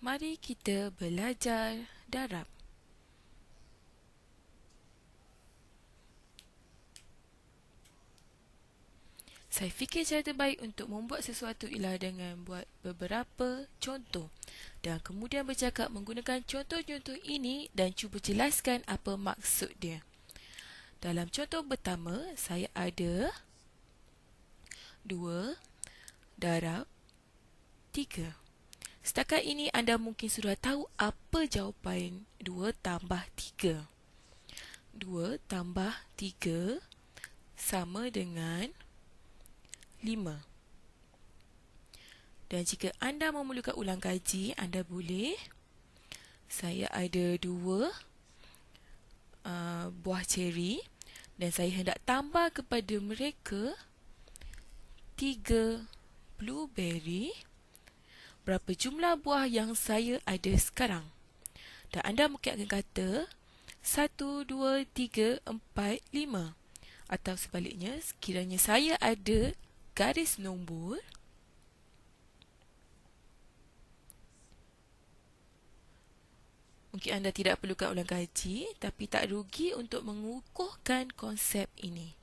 Mari kita belajar darab. Saya fikir cara terbaik untuk membuat sesuatu ialah dengan buat beberapa contoh dan kemudian bercakap menggunakan contoh-contoh ini dan cuba jelaskan apa maksud dia. Dalam contoh pertama, saya ada 2 darab 3. Setakat ini anda mungkin sudah tahu apa jawapan 2 tambah 3. 2 tambah 3 sama dengan 5. Dan jika anda memerlukan ulang kaji, anda boleh. Saya ada dua uh, buah ceri dan saya hendak tambah kepada mereka tiga blueberry. Berapa jumlah buah yang saya ada sekarang? Dan anda mungkin akan kata satu, dua, tiga, empat, lima. Atau sebaliknya, sekiranya saya ada garis nombor Mungkin anda tidak perlukan ulang kaji tapi tak rugi untuk mengukuhkan konsep ini.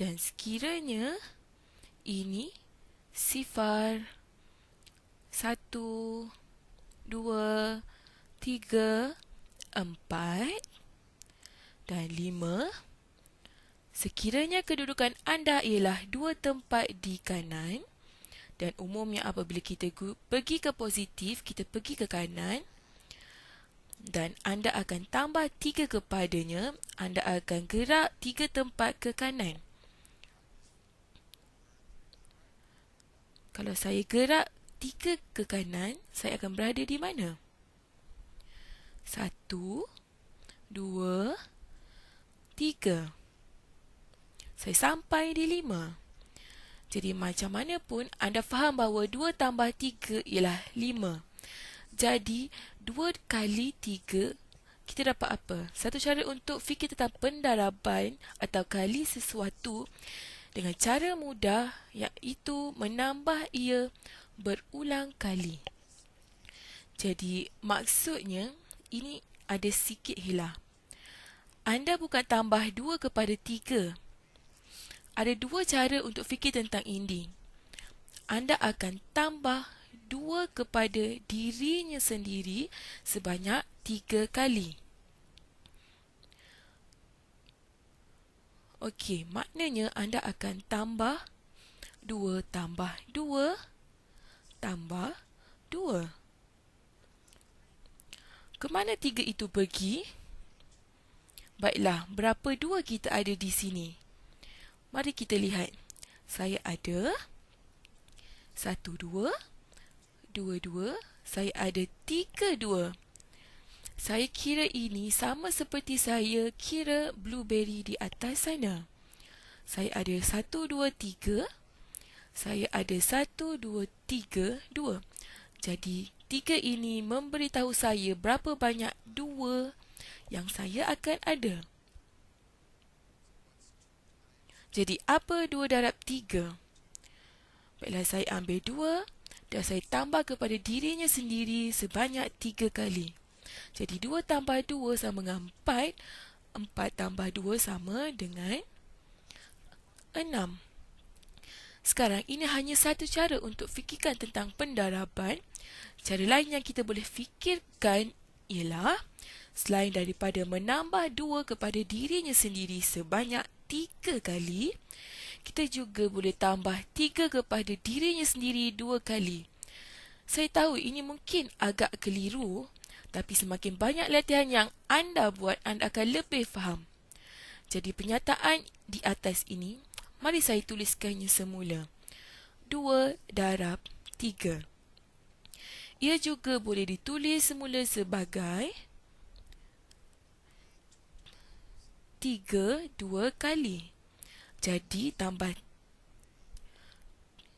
Dan sekiranya ini sifar satu, dua, tiga, empat dan lima Sekiranya kedudukan anda ialah dua tempat di kanan dan umumnya apabila kita pergi ke positif, kita pergi ke kanan dan anda akan tambah tiga kepadanya, anda akan gerak tiga tempat ke kanan. Kalau saya gerak tiga ke kanan, saya akan berada di mana? Satu, dua, tiga saya sampai di lima. Jadi macam mana pun anda faham bahawa dua tambah tiga ialah lima. Jadi dua kali tiga kita dapat apa? Satu cara untuk fikir tentang pendaraban atau kali sesuatu dengan cara mudah iaitu menambah ia berulang kali. Jadi maksudnya ini ada sikit hilang. Anda bukan tambah dua kepada tiga ada dua cara untuk fikir tentang ini. Anda akan tambah dua kepada dirinya sendiri sebanyak tiga kali. Okey, maknanya anda akan tambah dua tambah dua tambah dua. Kemana tiga itu pergi? Baiklah, berapa dua kita ada di sini? Mari kita lihat. Saya ada satu dua, dua dua. Saya ada tiga dua. Saya kira ini sama seperti saya kira blueberry di atas sana. Saya ada satu dua tiga. Saya ada satu dua tiga dua. Jadi tiga ini memberitahu saya berapa banyak dua yang saya akan ada. Jadi apa 2 darab 3? Baiklah saya ambil 2 dan saya tambah kepada dirinya sendiri sebanyak 3 kali. Jadi 2 tambah 2 sama dengan 4. 4 tambah 2 sama dengan 6. Sekarang ini hanya satu cara untuk fikirkan tentang pendaraban. Cara lain yang kita boleh fikirkan ialah selain daripada menambah 2 kepada dirinya sendiri sebanyak tiga kali, kita juga boleh tambah tiga kepada dirinya sendiri dua kali. Saya tahu ini mungkin agak keliru, tapi semakin banyak latihan yang anda buat, anda akan lebih faham. Jadi penyataan di atas ini, mari saya tuliskannya semula. Dua darab tiga. Ia juga boleh ditulis semula sebagai tiga dua kali. Jadi tambah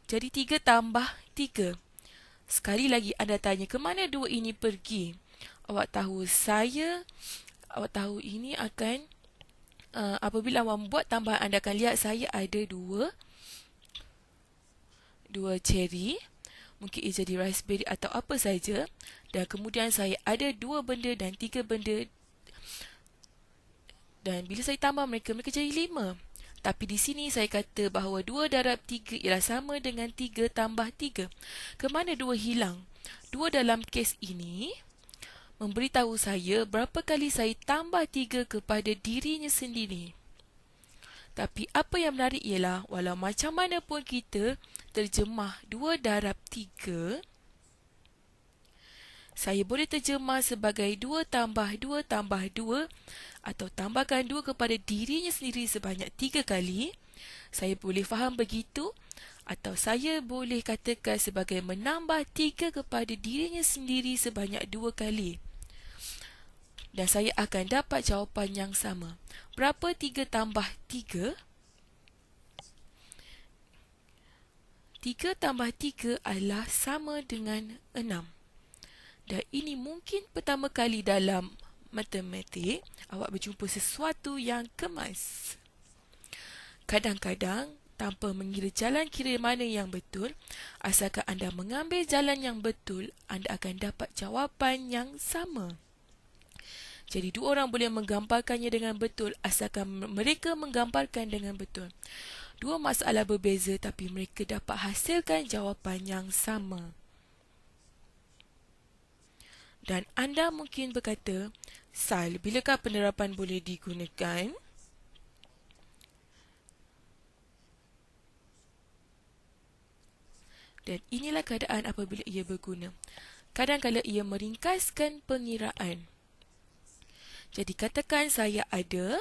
jadi tiga tambah tiga. Sekali lagi anda tanya ke mana dua ini pergi? Awak tahu saya awak tahu ini akan uh, apabila awak membuat tambahan anda akan lihat saya ada dua dua cherry. Mungkin ia jadi raspberry atau apa saja. Dan kemudian saya ada dua benda dan tiga benda. Dan bila saya tambah mereka, mereka jadi lima. Tapi di sini saya kata bahawa dua darab tiga ialah sama dengan tiga tambah tiga. Kemana dua hilang? Dua dalam kes ini memberitahu saya berapa kali saya tambah tiga kepada dirinya sendiri. Tapi apa yang menarik ialah walau macam mana pun kita terjemah 2 darab 3, saya boleh terjemah sebagai 2 tambah 2 tambah 2 atau tambahkan 2 kepada dirinya sendiri sebanyak 3 kali. Saya boleh faham begitu atau saya boleh katakan sebagai menambah 3 kepada dirinya sendiri sebanyak 2 kali. Dan saya akan dapat jawapan yang sama. Berapa 3 tambah 3? 3 tambah 3 adalah sama dengan 6. Dan ini mungkin pertama kali dalam matematik awak berjumpa sesuatu yang kemas. Kadang-kadang tanpa mengira jalan kira mana yang betul, asalkan anda mengambil jalan yang betul, anda akan dapat jawapan yang sama. Jadi dua orang boleh menggambarkannya dengan betul asalkan mereka menggambarkan dengan betul. Dua masalah berbeza tapi mereka dapat hasilkan jawapan yang sama. Dan anda mungkin berkata, Sal, bilakah penerapan boleh digunakan? Dan inilah keadaan apabila ia berguna. Kadang-kadang ia meringkaskan pengiraan. Jadi katakan saya ada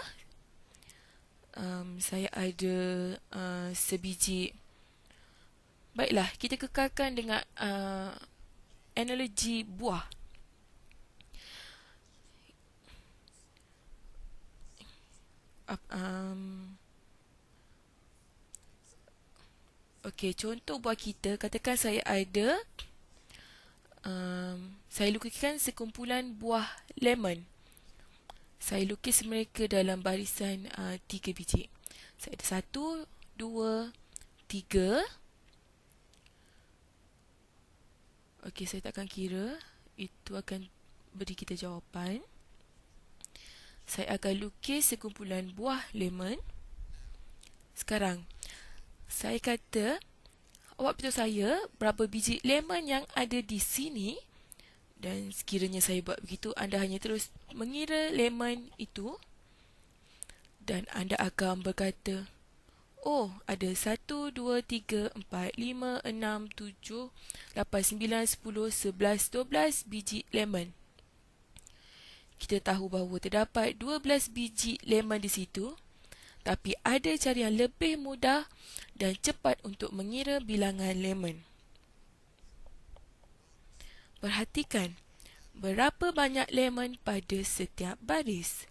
um, saya ada uh, sebiji. Baiklah kita kekalkan dengan uh, analogi buah. Um, Okey, contoh buah kita, katakan saya ada um, saya lukiskan sekumpulan buah lemon saya lukis mereka dalam barisan uh, tiga biji. Saya ada satu, dua, tiga. Okey, saya takkan kira. Itu akan beri kita jawapan. Saya akan lukis sekumpulan buah lemon. Sekarang, saya kata, awak beritahu saya berapa biji lemon yang ada di sini. Dan sekiranya saya buat begitu, anda hanya terus mengira lemon itu dan anda akan berkata, Oh, ada 1, 2, 3, 4, 5, 6, 7, 8, 9, 10, 11, 12 biji lemon. Kita tahu bahawa terdapat 12 biji lemon di situ, tapi ada cara yang lebih mudah dan cepat untuk mengira bilangan lemon. Perhatikan berapa banyak lemon pada setiap baris.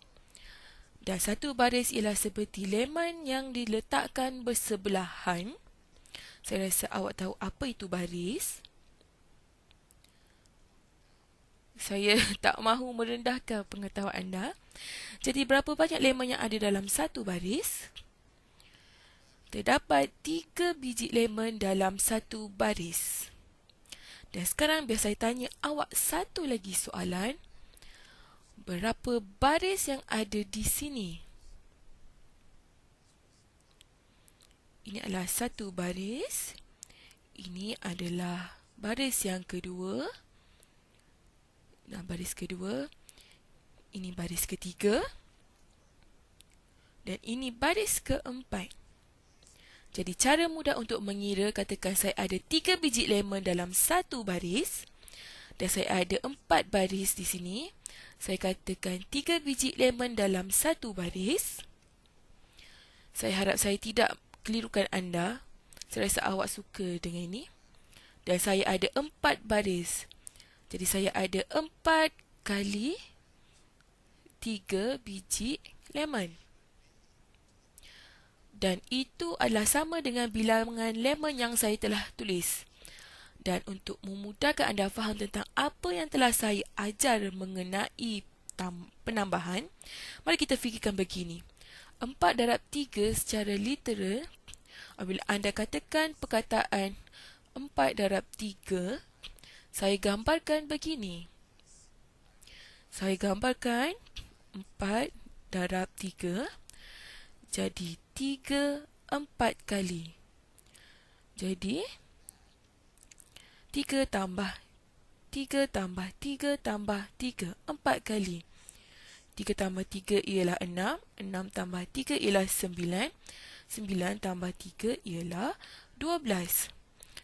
Dan satu baris ialah seperti lemon yang diletakkan bersebelahan. Saya rasa awak tahu apa itu baris. Saya tak mahu merendahkan pengetahuan anda. Jadi berapa banyak lemon yang ada dalam satu baris? Terdapat tiga biji lemon dalam satu baris. Dan sekarang biar saya tanya awak satu lagi soalan. Berapa baris yang ada di sini? Ini adalah satu baris. Ini adalah baris yang kedua. Nah, baris kedua. Ini baris ketiga. Dan ini baris keempat. Jadi cara mudah untuk mengira katakan saya ada tiga biji lemon dalam satu baris dan saya ada empat baris di sini. Saya katakan tiga biji lemon dalam satu baris. Saya harap saya tidak kelirukan anda. Saya rasa awak suka dengan ini. Dan saya ada empat baris. Jadi saya ada empat kali tiga biji lemon dan itu adalah sama dengan bilangan lemon yang saya telah tulis. Dan untuk memudahkan anda faham tentang apa yang telah saya ajar mengenai penambahan, mari kita fikirkan begini. 4 darab 3 secara literal, apabila anda katakan perkataan 4 darab 3, saya gambarkan begini. Saya gambarkan 4 darab 3 jadi 3 4 kali. Jadi 3 tambah 3 tambah 3 tambah 3 4 kali. 3 tambah 3 ialah 6, 6 tambah 3 ialah 9, 9 tambah 3 ialah 12.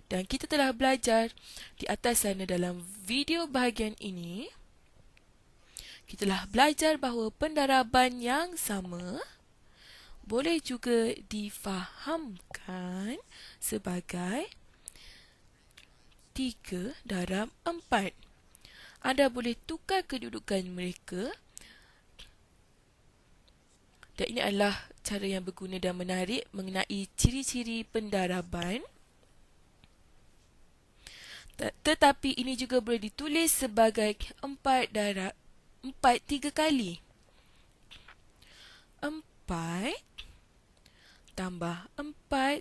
Dan kita telah belajar di atas sana dalam video bahagian ini kita telah belajar bahawa pendaraban yang sama boleh juga difahamkan sebagai 3 darab 4. Anda boleh tukar kedudukan mereka dan ini adalah cara yang berguna dan menarik mengenai ciri-ciri pendaraban. Tetapi ini juga boleh ditulis sebagai 4 darab empat tiga kali. Empat tambah empat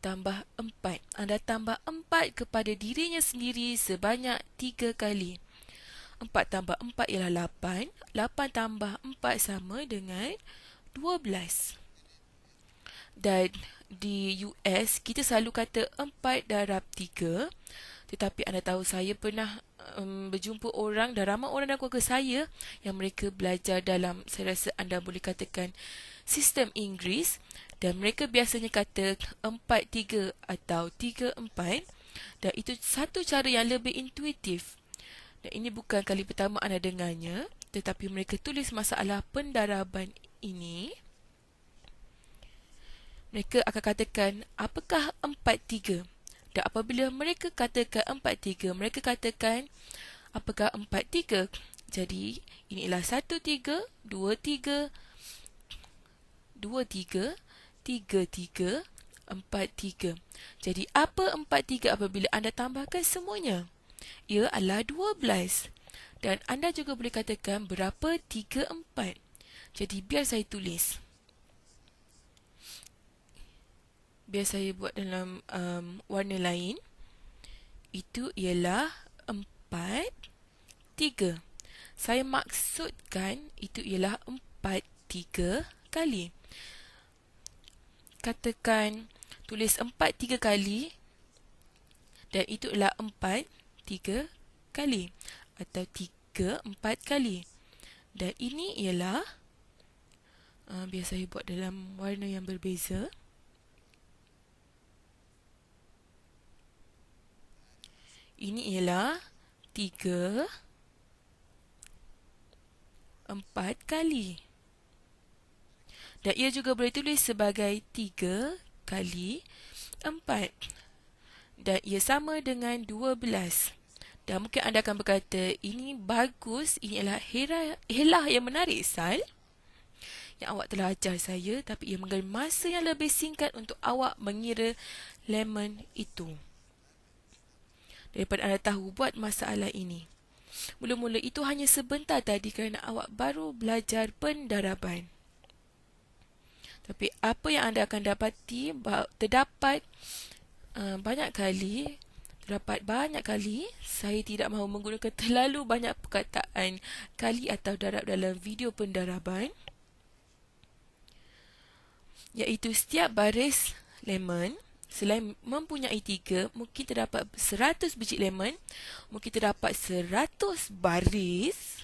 tambah empat. Anda tambah empat kepada dirinya sendiri sebanyak tiga kali. Empat tambah empat ialah lapan. Lapan tambah empat sama dengan dua belas. Dan di US, kita selalu kata empat darab tiga. Tetapi anda tahu saya pernah um, berjumpa orang dan ramai orang dalam keluarga saya yang mereka belajar dalam saya rasa anda boleh katakan sistem Inggeris dan mereka biasanya kata 4-3 atau 3-4 dan itu satu cara yang lebih intuitif. Dan ini bukan kali pertama anda dengarnya tetapi mereka tulis masalah pendaraban ini. Mereka akan katakan apakah 4-3 dan apabila mereka katakan empat tiga, mereka katakan apakah empat tiga? Jadi inilah satu tiga, dua tiga, dua tiga, tiga tiga, empat tiga. Jadi apa empat tiga apabila anda tambahkan semuanya? Ia adalah dua belas. Dan anda juga boleh katakan berapa tiga empat. Jadi biar saya tulis. biar saya buat dalam um, warna lain itu ialah empat tiga. Saya maksudkan itu ialah empat tiga kali. Katakan tulis empat tiga kali dan itu ialah empat tiga kali atau tiga empat kali. Dan ini ialah uh, biar saya buat dalam warna yang berbeza. Ini ialah tiga empat kali. Dan ia juga boleh tulis sebagai tiga kali empat. Dan ia sama dengan dua belas. Dan mungkin anda akan berkata, ini bagus, ini adalah helah yang menarik, Sal. Yang awak telah ajar saya, tapi ia mengambil masa yang lebih singkat untuk awak mengira lemon itu daripada anda tahu buat masalah ini. Mula-mula itu hanya sebentar tadi kerana awak baru belajar pendaraban. Tapi apa yang anda akan dapati terdapat uh, banyak kali terdapat banyak kali saya tidak mahu menggunakan terlalu banyak perkataan kali atau darab dalam video pendaraban iaitu setiap baris lemon Selain mempunyai tiga, mungkin terdapat seratus biji lemon, mungkin terdapat seratus baris.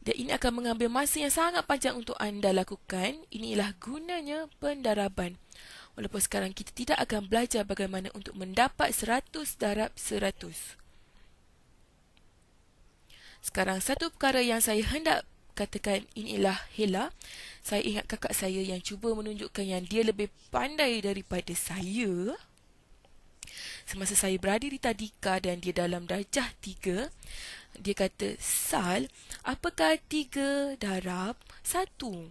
Dan ini akan mengambil masa yang sangat panjang untuk anda lakukan. Inilah gunanya pendaraban. Walaupun sekarang kita tidak akan belajar bagaimana untuk mendapat seratus darab seratus. Sekarang satu perkara yang saya hendak katakan inilah Hela. Saya ingat kakak saya yang cuba menunjukkan yang dia lebih pandai daripada saya. Semasa saya berada di tadika dan dia dalam darjah dia kata, Sal, apakah tiga darab satu?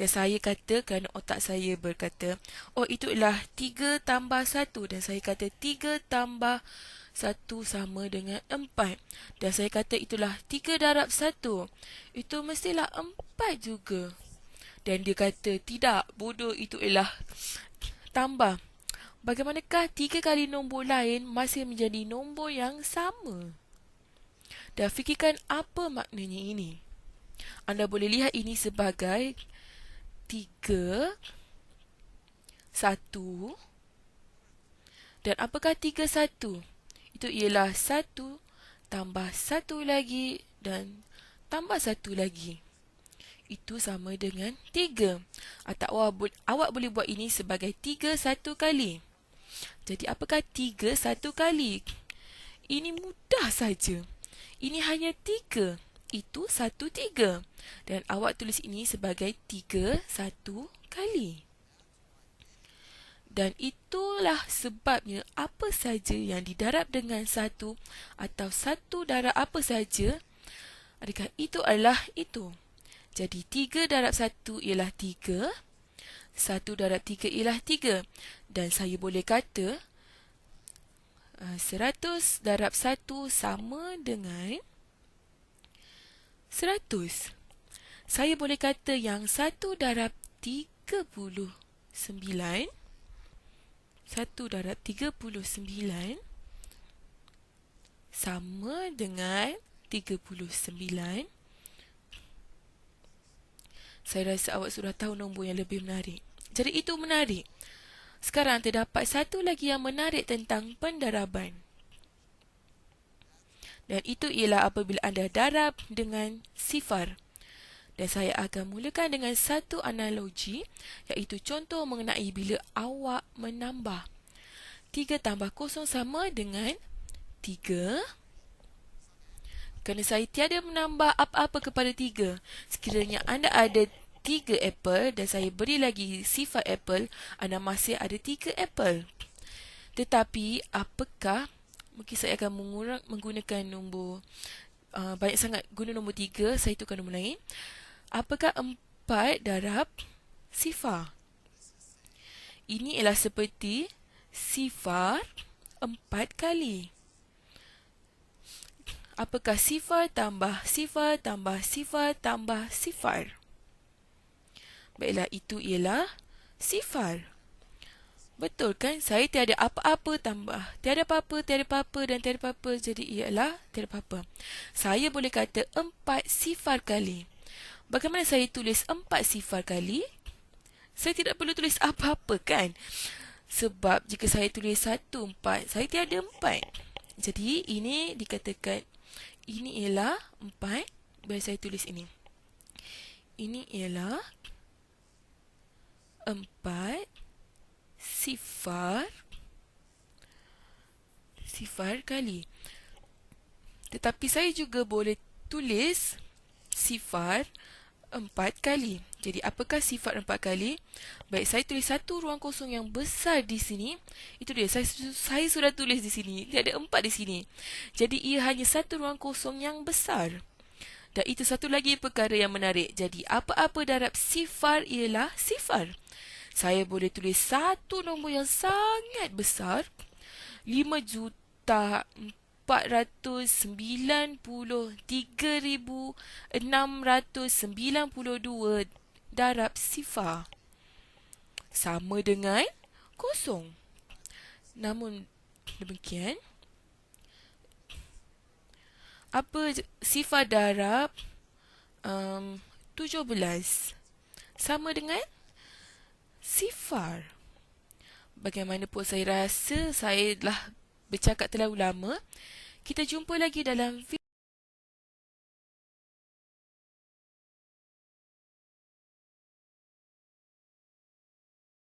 Dan saya kata kerana otak saya berkata, oh itulah tiga tambah satu. Dan saya kata tiga tambah satu sama dengan empat. Dan saya kata itulah tiga darab satu. Itu mestilah empat juga. Dan dia kata tidak, bodoh itu ialah tambah. bagaimanakah tiga kali nombor lain masih menjadi nombor yang sama? Dan fikirkan apa maknanya ini. Anda boleh lihat ini sebagai tiga, satu. Dan apakah tiga satu? Itu ialah satu tambah satu lagi dan tambah satu lagi. Itu sama dengan tiga. Atau awak, boleh buat ini sebagai tiga satu kali. Jadi apakah tiga satu kali? Ini mudah saja. Ini hanya tiga. Itu satu tiga. Dan awak tulis ini sebagai tiga satu kali. Dan itulah sebabnya apa saja yang didarab dengan satu atau satu darab apa saja, adakah itu adalah itu. Jadi tiga darab satu ialah tiga, satu darab tiga ialah tiga. Dan saya boleh kata uh, seratus darab satu sama dengan seratus. Saya boleh kata yang satu darab tiga puluh sembilan 1 darab 39 sama dengan 39. Saya rasa awak sudah tahu nombor yang lebih menarik. Jadi itu menarik. Sekarang terdapat satu lagi yang menarik tentang pendaraban. Dan itu ialah apabila anda darab dengan sifar. Dan saya akan mulakan dengan satu analogi iaitu contoh mengenai bila awak menambah. 3 tambah kosong sama dengan 3. Kerana saya tiada menambah apa-apa kepada 3. Sekiranya anda ada 3 apple dan saya beri lagi sifat apple, anda masih ada 3 apple. Tetapi apakah mungkin saya akan mengurang, menggunakan nombor uh, banyak sangat guna nombor 3, saya tukar nombor lain. Apakah empat darab sifar? Ini ialah seperti sifar empat kali. Apakah sifar tambah sifar tambah sifar tambah sifar? Baiklah, itu ialah sifar. Betul kan? Saya tiada apa-apa tambah. Tiada apa-apa, tiada apa-apa dan tiada apa-apa. Jadi ialah tiada apa-apa. Saya boleh kata empat sifar kali. Bagaimana saya tulis empat sifar kali? Saya tidak perlu tulis apa-apa kan? Sebab jika saya tulis satu empat, saya tiada empat. Jadi ini dikatakan ini ialah empat. Biar saya tulis ini. Ini ialah empat sifar sifar kali. Tetapi saya juga boleh tulis sifar empat kali. Jadi apakah sifat empat kali? Baik, saya tulis satu ruang kosong yang besar di sini. Itu dia, saya, saya sudah tulis di sini. Dia ada empat di sini. Jadi ia hanya satu ruang kosong yang besar. Dan itu satu lagi perkara yang menarik. Jadi apa-apa darab sifar ialah sifar. Saya boleh tulis satu nombor yang sangat besar. 5 juta 493,692 darab sifar. Sama dengan kosong. Namun demikian, apa sifar darab um, 17? Sama dengan sifar. Bagaimanapun saya rasa saya telah bercakap terlalu lama. Kita jumpa lagi dalam video